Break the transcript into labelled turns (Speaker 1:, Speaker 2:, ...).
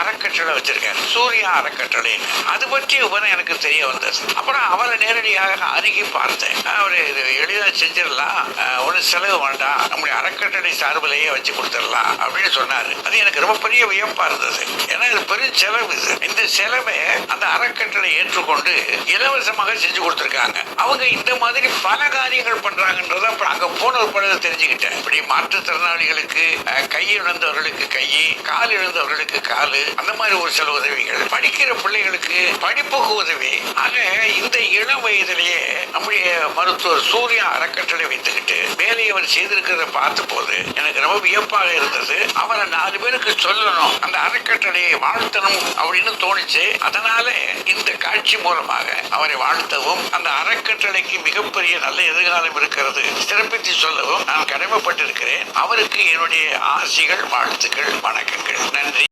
Speaker 1: அறக்கட்டளை வச்சிருக்காரு. சூர்யா அறக்கட்டளைன்னு. அது பற்றி விவரம் எனக்கு தெரிய வந்தது. அப்புறம் அவரை நேரடியாக அணுகி பார்த்தேன். அவர் இது எளிதாக செஞ்சிடலாம். ஒன்றும் செலவு வேண்டாம். நம்முடைய அறக்கட்டளை சார்பிலேயே வச்சு கொடுத்துடலாம் அப்படின்னு சொன்னார். அது எனக்கு ரொம்ப பெரிய வியப்பாக இருந்தது. ஏன்னா இது பெரும் செலவு இது. இந்த செலவை அந்த அறக்கட்டளை ஏற்றுக்கொண்டு இலவசமாக செஞ்சு கொடுத்துருக்காங்க. அவங்க இந்த மாதிரி பல காரியங்கள் பண்ணுறாங்கன்றத அப்புறம் அங்கே போன ஒரு பிறகு தெரிஞ்சுக்கிட்டேன். இப்படி மாற்றுத்திறனாளிகளுக்கு கையை கை கை கால் எழுந்தவர்களுக்கு காலு அந்த மாதிரி ஒரு சில உதவிகள். படிக்கிற பிள்ளைகளுக்கு படிப்புக்கு உதவி. ஆக இந்த இளம் வயதிலேயே மருத்துவர் சூர்யா அறக்கட்டளை வைத்துக்கிட்டு வேலையை அவர் செய்திருக்கிறத பார்த்த போது எனக்கு ரொம்ப வியப்பாக இருந்தது. அவரை நாலு பேருக்கு சொல்லணும். அந்த அறக்கட்டளையை வாழ்த்தணும் அப்படின்னு தோணுச்சு. அதனால இந்த காட்சி மூலமாக அவரை வாழ்த்தவும் அந்த அறக்கட்டளைக்கு மிகப்பெரிய நல்ல எதிர்காலம் இருக்கிறது சிறப்பித்து சொல்லவும் நான் கடமைப்பட்டிருக்கிறேன். அவருக்கு என்னுடைய ஆசைகள் வாழ்த்துக்கள் வணக்கங்கள். நன்றி.